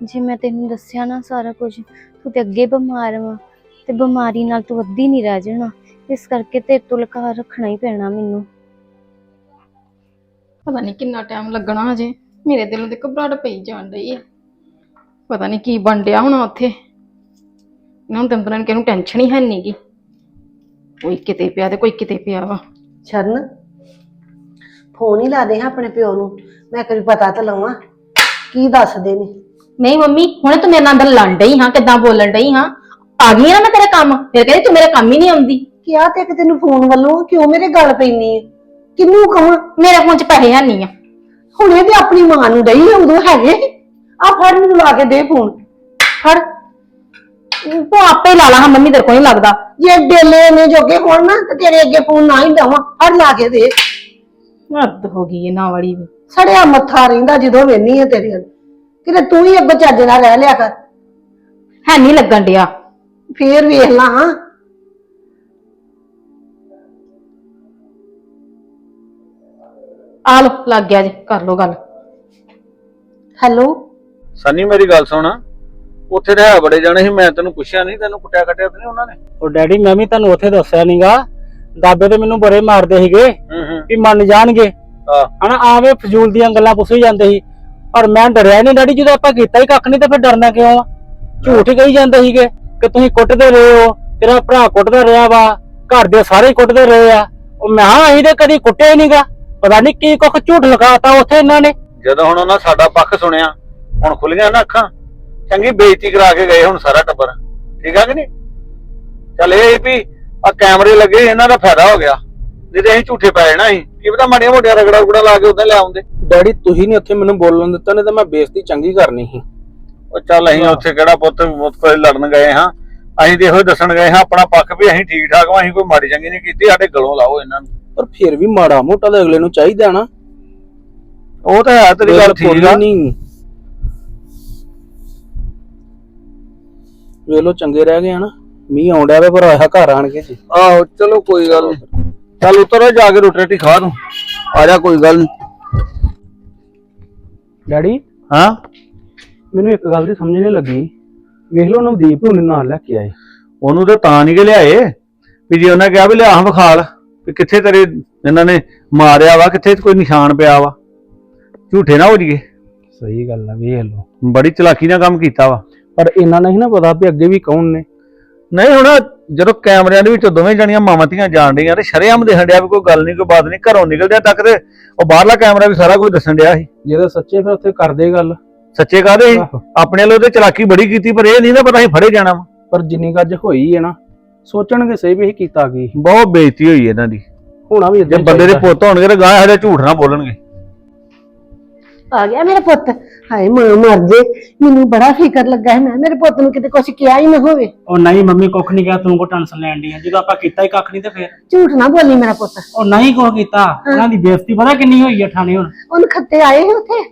ਜੇ ਮੈਂ ਤੈਨੂੰ ਦੱਸਿਆ ਨਾ ਸਾਰਾ ਕੁਝ ਤੂੰ ਤੇ ਅੱਗੇ ਬਿਮਾਰ ਵਾ ਤੇ ਬਿਮਾਰੀ ਨਾਲ ਤੂੰ ਅੱਧੀ ਨਹੀਂ ਰਹਿ ਜਾਣਾ। ਇਸ ਕਰਕੇ ਤੇਰੇ ਤੋਂ ਲੁਕਾ ਰੱਖਣਾ ਹੀ ਪੈਣਾ ਮੈਨੂੰ। ਪਤਾ ਨਹੀਂ ਕਿੰਨਾ ਟਾਈਮ ਲੱਗਣਾ ਹਜੇ। ਮੇਰੇ ਦਿਲੋਂ ਤੇ ਘਬਰਾਹਟ ਪਈ ਜਾਣ ਰਹੀ ਹੈ ਪਤਾ ਨਹੀਂ ਕੀ ਬਣ ਡਿਆ ਹੋਣਾ ਉੱਥੇ। ਇਹਨਾਂ ਨੂੰ ਤੰਤਰਾਂ ਨੂੰ ਕਿਹਨੂੰ ਟੈਨਸ਼ਨ ਹੀ ਹੈ ਨਹੀਂਗੀ ਕੋਈ ਕਿਤੇ ਪਿਆ ਤੇ ਕੋਈ ਕਿਤੇ ਪਿਆ ਵਾ। ਸ਼ਰਨ ਫੋਨ ਹੀ ਲਾ ਦੇ ਹਾਂ ਆਪਣੇ ਪਿਓ ਨੂੰ। ਮੈਂ ਕੋਈ ਪਤਾ ਤਾਂ ਲਵਾਂ ਕੀ ਦੱਸਦੇ ਨੇ। ਨਹੀਂ ਮੰਮੀ ਹੁਣੇ ਤੂੰ ਮੇਰੇ ਨਾਲ ਅੰਦਰ ਲੜ ਡਈ ਹਾਂ ਕਿੱਦਾਂ ਬੋਲਣ ਡਈ ਹਾਂ। ਆ ਗਈ ਆ ਨਾ ਮੈਂ ਤੇਰੇ ਕੰਮ। ਫਿਰ ਕਹਿੰਦੀ ਤੂੰ ਮੇਰੇ ਕੰਮ ਹੀ ਨਹੀਂ ਆਉਂਦੀ। ਕਿਹਾ ਤੇ ਕਿ ਤੈਨੂੰ ਫੋਨ ਵੱਲੋਂ ਕਿਉਂ ਮੇਰੇ ਗੱਲ ਪੈਣੀ ਹੈ ਕਿੰਨੂੰ ਕਹਾਂ? ਮੇਰੇ ਫੋਨ 'ਚ ਪੈਸੇ ਹੈ ਨਹੀਂ ਆ। ਹੁਣੇ ਤੇ ਆਪਣੀ ਮਾਂ ਨੂੰ ਦਈ ਉਦੋਂ ਹੈਗੇ। ਆ ਫੜ ਮੈਨੂੰ ਲਾ ਕੇ ਦੇ ਫੋਨ ਫੜ। ਤੂੰ ਆਪੇ ਲਾ ਲਾ ਹਾਂ ਮੰਮੀ ਤੇਰੇ ਕੋਲ ਨਹੀਂ ਲੱਗਦਾ। ਜੇ ਡੇਲੇ ਨੇ ਜੋਗੇ ਹੋਣ ਨਾ ਤੇ ਤੇਰੇ ਅੱਗੇ ਫੋਨ ਨਾ ਹੀ ਦਵਾਂ ਫੜ ਲਾ ਕੇ ਦੇ। ਹੱਦ ਹੋ ਗਈ ਇਹ ਨਾ ਵਾਲੀ ਵੀ। ਸੜਿਆ ਮੱਥਾ ਰਹਿੰਦਾ ਜਦੋਂ ਵੇਨੀ ਹੈ ਤੇਰੇ ਵੱਲ ਕਿਤੇ ਤੂੰ ਹੀ ਅੱਗੋਂ ਚੱਜ ਨਾਲ ਰਹਿ ਲਿਆ ਕਰ। ਹੈ ਨਹੀਂ ਲੱਗਣ ਡਿਆ। ਫੇਰ ਵੇਖ ਲਾ ਹਾਂ। ਆ ਲੋ ਲੱਗ ਗਿਆ ਜੀ ਕਰ ਲੋ ਗੱਲ। ਹੈਲੋ? ਸੰਨੀ ਮੇਰੀ ਗੱਲ ਸੁਣ। ਉੱਥੇ ਰਹਿ ਬੜੇ ਜਾਣੇ ਸੀ ਮੈਂ ਤੈਨੂੰ ਪੁੱਛਿਆ ਨਹੀਂ ਤੈਨੂੰ ਕੁੱਟਿਆ ਕੱਟਿਆ ਤੇ ਨਹੀਂ ਉਹਨਾਂ ਨੇ? ਉਹ ਡੈਡੀ ਮੈਂ ਵੀ ਤੁਹਾਨੂੰ ਉੱਥੇ ਦੱਸਿਆ ਨਹੀਂਗਾ ਦਾਬੇ ਤੇ ਮੈਨੂੰ ਬੜੇ ਮਾਰਦੇ ਸੀਗੇ ਹੂੰ ਹੂੰ। ਵੀ ਮੰਨ ਜਾਣਗੇ। ਹਨਾ, ਆਵੇਂ ਫਜ਼ੂਲ ਦੀਆਂ ਗੱਲਾਂ ਪੁੱਛੀ ਜਾਂਦੇ ਸੀ। ਪਰ ਮੈਂ ਡਰਿਆ ਨਹੀਂ ਡੈਡੀ, ਜਦੋਂ ਆਪਾਂ ਕੀਤਾ ਹੀ ਕੱਖ ਨਹੀਂ ਤੇ ਫਿਰ ਡਰਨਾ ਕਿਉਂ ਆ? ਝੂਠ ਕਹੀ ਜਾਂਦੇ ਸੀਗੇ ਕਿ ਤੁਸੀਂ ਕੁੱਟਦੇ ਰਹੇ ਹੋ, ਤੇਰਾ ਭਰਾ ਕੁੱਟਦਾ ਰਿਹਾ ਵਾ, ਘਰ ਦੇ ਸਾਰੇ ਕੁੱਟਦੇ ਰਹੇ ਆ। ਉਹ ਮੈਂ ਹਾਂ ਅਸੀਂ ਤੇ ਕਦੀ ਕੁੱਟੇ ਨਹੀਂਗਾ ਪਤਾ ਨਹੀਂ ਕੀ ਕੁੱਖ ਝੂਠ ਲਗਾਤਾ ਉੱਥੇ ਇਹਨਾਂ ਨੇ। ਜਦੋਂ ਹੁਣ ਉਹਨਾਂ ਸਾਡਾ ਪੱਖ ਸੁਣਿਆ, ਹੁਣ ਖੁੱਲ ਗਿਆ ਨਾ ਅੱਖਾਂ। ਚੰਗੀ ਬੇਇੱਜ਼ਤੀ ਕਰਾ ਕੇ ਗਏ ਹੁਣ ਸਾਰਾ ਟੱਬਰ। ਠੀਕ ਆ ਕਿ ਨਹੀਂ? ਚੱਲ ਇਹ ਵੀ ਆ ਕੈਮਰੇ ਲੱਗੇ, ਇਹਨਾਂ ਦਾ ਫਾਇਦਾ ਹੋ ਗਿਆ। ਨਹੀਂ ਤੇ ਅਸੀਂ ਝੂਠੇ ਪੈ ਜਾਣਾ ਸੀ। ਕੀ ਪਤਾ ਮਾੜੀਆਂ ਮੋਟੀਆਂ ਰਗੜਾ ਰੁਗੜਾ ਲਾ ਕੇ ਉੱਥੇ ਲੈ ਆਉਂਦੇ। ਡੈਡੀ ਤੁਸੀਂ ਨਹੀਂ ਉੱਥੇ ਮੈਨੂੰ ਬੋਲਣ ਦਿੱਤਾ ਨਹੀਂ ਤਾਂ ਮੈਂ ਬੇਇੱਜ਼ਤੀ ਚੰਗੀ ਕਰਨੀ ਸੀ। ਉਹ ਚੱਲ ਅਸੀਂ ਉੱਥੇ ਕਿਹੜਾ ਪੁੱਤ ਮੁੱਤ ਕੋਈ ਲੜਨ ਗਏ ਹਾਂ। ਅਸੀਂ ਤੇ ਇਹੋ ਦੱਸਣ ਗਏ ਹਾਂ ਆਪਣਾ ਪੱਖ ਵੀ ਅਸੀਂ ਠੀਕ ਠਾਕ ਹਾਂ ਅਸੀਂ ਕੋਈ ਮਾੜੀ ਚੰਗੀ ਨਹੀਂ ਕੀਤੀ ਸਾਡੇ ਗਲੋਂ ਲਾਓ ਇਹਨਾਂ ਨੂੰ। ਪਰ ਫਿਰ ਵੀ ਮਾੜਾ ਮੋਟਾ ਤਾਂ ਅਗਲੇ ਨੂੰ ਚਾਹੀਦਾ ਨਾ। ਉਹ ਤਾਂ ਹੈ ਤੇਰੀ ਗੱਲ ਠੀਕ ਆ। ਨਹੀਂ। ਵੇਲੋ ਚੰਗੇ ਰਹਿ ਗਏ ਆ ਨਾ। ਮੀਂਹ ਆਉਂਦਾ ਵੇ ਪਰ ਆਇਆ ਘਰ ਆਣ ਕੇ ਜੀ। ਆਹੋ ਚਲੋ ਕੋਈ ਗੱਲ ਨਹੀਂ ਚੱਲ ਉਤਰ ਜਾ ਕੇ ਰੋਟੀ ਰਾਟੀ ਖਾ ਤੂੰ। ਆ ਜਾ ਕੋਈ ਗੱਲ ਨੀ। ਡੈਡੀ ਹਾਂ? ਮੈਨੂੰ ਇੱਕ ਗੱਲ ਦੀ ਸਮਝ ਨਹੀਂ ਲੱਗੀ। ਵੇਖ ਲਓ ਨਵਦੀਪ ਨੂੰ ਨਾਲ ਲੈ ਕੇ ਆਏ। ਉਹਨੂੰ ਤਾਂ ਤਾਂ ਨਹੀਂ ਕਿ ਲਿਆਏ। ਵੀ ਜੇ ਉਹਨਾਂ ਕਿਹਾ ਵੀ ਲਿਆ ਹਾਂ ਵਿਖਾਲ ਵੀ ਕਿੱਥੇ ਤੇਰੇ ਇਹਨਾਂ ਨੇ ਮਾਰਿਆ ਵਾ ਕਿੱਥੇ ਕੋਈ ਨਿਸ਼ਾਨ ਪਿਆ ਵਾ। ਝੂਠੇ ਨਾ ਹੋ ਜੀਏ ਸਹੀ ਗੱਲ ਆ ਵੇਖ ਲਓ। ਬੜੀ ਚਲਾਕੀ ਨਾਲ ਕੰਮ ਕੀਤਾ ਵਾ। ਪਰ ਇਹਨਾਂ ਨਹੀਂ ਨਾ ਪਤਾ ਵੀ ਅੱਗੇ ਵੀ ਕੌਣ ਨੇ। ਨਹੀਂ ਹੁਣ ਜਦੋਂ ਕੈਮਰਿਆਂ ਦੇ ਵਿੱਚ ਦੋਵੇਂ ਜਣੀਆਂ ਮਾਵਾਂ ਧੀਆਂ ਜਾਣ ਡੀਆਂ ਤੇ ਸ਼ਰੇਆਮ ਦੇਖਣ ਡਿਆ ਵੀ ਕੋਈ ਗੱਲ ਨਹੀਂ ਕੋਈ ਬਾਤ ਨਹੀਂ ਘਰੋਂ ਨਿਕਲਦਿਆਂ ਤੱਕ ਤੇ ਉਹ ਬਾਹਰਲਾ ਕੈਮਰਾ ਵੀ ਸਾਰਾ ਕੁਝ ਦੱਸਣ ਡਿਆ ਸੀ। ਜੇ ਤਾਂ ਸੱਚੇ ਫਿਰ ਉੱਥੇ ਕਰਦੇ ਗੱਲ। ਸੱਚੇ? ਆਹੋ। ਆਪਣੇ ਵੱਲੋਂ ਤੇ ਚਲਾਕੀ ਬੜੀ ਕੀਤੀ ਪਰ ਇਹ ਨਹੀਂ ਨਾ ਪਤਾ ਸੀ ਫੜੇ ਜਾਣਾ ਵਾ। ਪਰ ਜਿੰਨੀ ਗੱਜ ਹੋਈ ਹੈ ਨਾ ਸੋਚਣਗੇ ਸਹੀ ਵੀ ਇਹ ਕੀਤਾ ਕੀ। ਬਹੁਤ ਬੇਇੱਜ਼ਤੀ ਹੋਈ ਇਹਨਾਂ ਦੀ। ਹੋਣਾ ਵੀ ਜੇ ਏਦਾਂ ਹੀ ਬੰਦੇ ਦੇ ਚਾਹੀਦਾ। ਪੁੱਤ ਹੋਣਗੇ ਤਾਂ ਗਾਂ ਸਾਡੇ ਝੂਠ ਨਾ ਬੋਲਣਗੇ। ਆ ਗਿਆ ਮੇਰਾ ਪੁੱਤ। ਹਾਏ ਮਾਂ ਮਰ ਜੇ। ਮੈਨੂੰ ਬੜਾ ਫਿਕਰ ਲੱਗਾ ਹੈ ਮੈਂ ਮੇਰੇ ਪੁੱਤ ਨੂੰ ਕਿਤੇ ਕੁਝ ਕਿਹਾ ਹੀ ਨਾ ਹੋਵੇ। ਉਹ ਨਹੀਂ ਮੰਮੀ ਕੁੱਖ ਨਹੀਂ ਗਿਆ ਤੂੰ ਕੋ ਟੈਨਸ਼ਨ ਲੈਣ ਦੀ ਜਦੋਂ ਆਪਾਂ ਕੀਤਾ ਹੀ ਕੱਖ ਨਹੀਂ ਤੇ ਫੇਰ? ਝੂਠ ਨਾ ਬੋਲੀ ਮੇਰਾ ਪੁੱਤ। ਉਹ ਨਹੀਂ ਕੋ ਕੀਤਾ। ਉਹਨਾਂ ਦੀ ਬੇਇੱਜ਼ਤੀ ਪਤਾ ਕਿੰਨੀ ਹੋਈ ਆ ਥਾਣੇ ਹੁਣ? ਉਹਨ ਖੱਤੇ ਆਏ ਸੀ ਉੱਥੇ?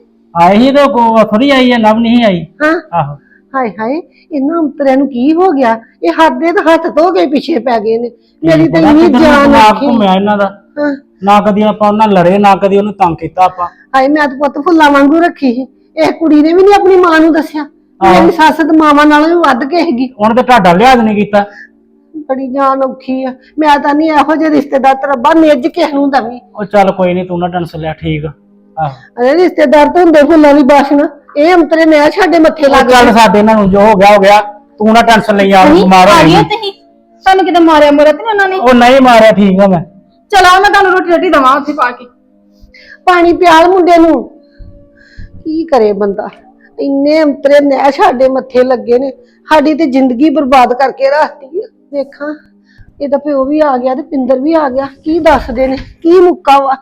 ਆਏ ਸੀ ਤੇ ਕੋ ਥੋੜੀ ਆਈ ਆ ਨਵ ਨਹੀਂ ਆਈ? ਹਾਂ। ਆਹੋ। ਹਾਏ ਹਾਏ ਇਹਨਾਂ ਅੰਤਰਿਆਂ ਨੂੰ ਕੀ ਹੋ ਗਿਆ? ਇਹ ਹੱਥ ਦੇ ਤਾਂ ਹੱਥ ਧੋ ਕੇ ਪਿੱਛੇ ਪੈ ਗਏ ਨੇ। ਮੇਰੀ ਤਾਂ ਇੰਨੀ ਜਾਨ ਰੱਖੀ। ਘੁੰਮਿਆ ਇਹਨਾਂ ਦਾ। ਹਾਂ। ਨਾ ਕਦੀ ਆਪਾਂ ਉਹਨਾਂ ਲੜੇ ਨਾ ਕਦੀ ਉਹਨੂੰ ਤੰਗ ਕੀਤਾ ਆਪਾਂ। ਹਾਏ ਮੈਂ ਤਾਂ ਪੁੱਤ ਫੁੱਲਾਂ ਵਾਂਗੂ ਰੱਖੀ ਸੀ। ਇਹ ਕੁੜੀ ਨੇ ਵੀ ਨਹੀਂ ਆਪਣੀ ਮਾਂ ਨੂੰ ਦੱਸਿਆ। ਮੇਰੀ ਸੱਸ ਤੇ ਮਾਵਾਂ ਨਾਲੋਂ ਵੀ ਵੱਧ ਕੇ ਹੈਗੀ ਉਹਨੇ ਤੇ ਤੁਹਾਡਾ ਲਿਹਾਜ਼ ਨਹੀਂ ਕੀਤਾ। ਬੜੀ ਜਾਨ ਔਖੀ ਆ। ਮੈਂ ਤਾਂ ਨਹੀਂ ਇਹੋ ਜਿਹੇ ਰਿਸ਼ਤੇਦਾਰ ਤੇ ਰੱਬਾ ਨਿੱਜ ਕਿਸੇ ਨੂੰ ਦਵੀ। ਉਹ ਚੱਲ ਕੋਈ ਨਹੀਂ ਤੂੰ ਨਾ ਟੈਨਸ਼ਨ ਲਿਆ ਠੀਕ ਆ। ਆਹੋ। ਅਰੇ ਰਿਸ਼ਤੇਦਾਰ ਤਾਂ ਹੁੰਦੇ ਫੁੱਲਾਂ ਦੀ ਬਾਸ਼ਨਾ ਇਹ ਅੰਤਰੇ ਨੇ ਸਾਡੇ ਮੱਥੇ ਲੱਗ ਗਏ। ਸਾਡੇ ਨਾਲ ਜੋ ਹੋ ਗਿਆ ਹੋ ਗਿਆ। ਤੂੰ ਨਾ ਟੈਨਸ਼ਨ ਲਈ ਆ ਬਿਮਾਰ ਹੋ ਗਈ ਤੁਸੀਂ? ਤੁਹਾਨੂੰ ਕਿਤੇ ਮਾਰਿਆ ਮੁਰਿਆ ਤੇ ਨੀ ਉਹਨਾਂ ਨੇ? ਉਹ ਨਹੀਂ ਮਾਰਿਆ ਠੀਕ ਆ ਮੈਂ। ਚਲਾ ਮੈਂ ਤੁਹਾਨੂੰ ਰੋਟੀ ਰੋਟੀ ਦਵਾਂ ਉੱਥੇ ਪਾ ਕੇ। ਪਾਣੀ ਪਿਆਲ ਮੁੰਡੇ ਨੂੰ। ਕੀ ਕਰੇ ਬੰਦਾ? ਇੰਨੇ ਅੰਤਰੇ ਨੇ ਸਾਡੇ ਮੱਥੇ ਲੱਗੇ ਨੇ। ਸਾਡੀ ਤੇ ਜ਼ਿੰਦਗੀ ਬਰਬਾਦ ਕਰਕੇ ਰੱਖਤੀ ਹੈ ਦੇਖਾਂ ਇਹਦਾ ਪਿਓ ਵੀ ਆ ਗਿਆ ਤੇ ਪਿੰਦਰ ਵੀ ਆ ਗਿਆ। ਕੀ ਦੱਸਦੇ ਨੇ? ਕੀ ਮੁੱਕਾ ਵਾ?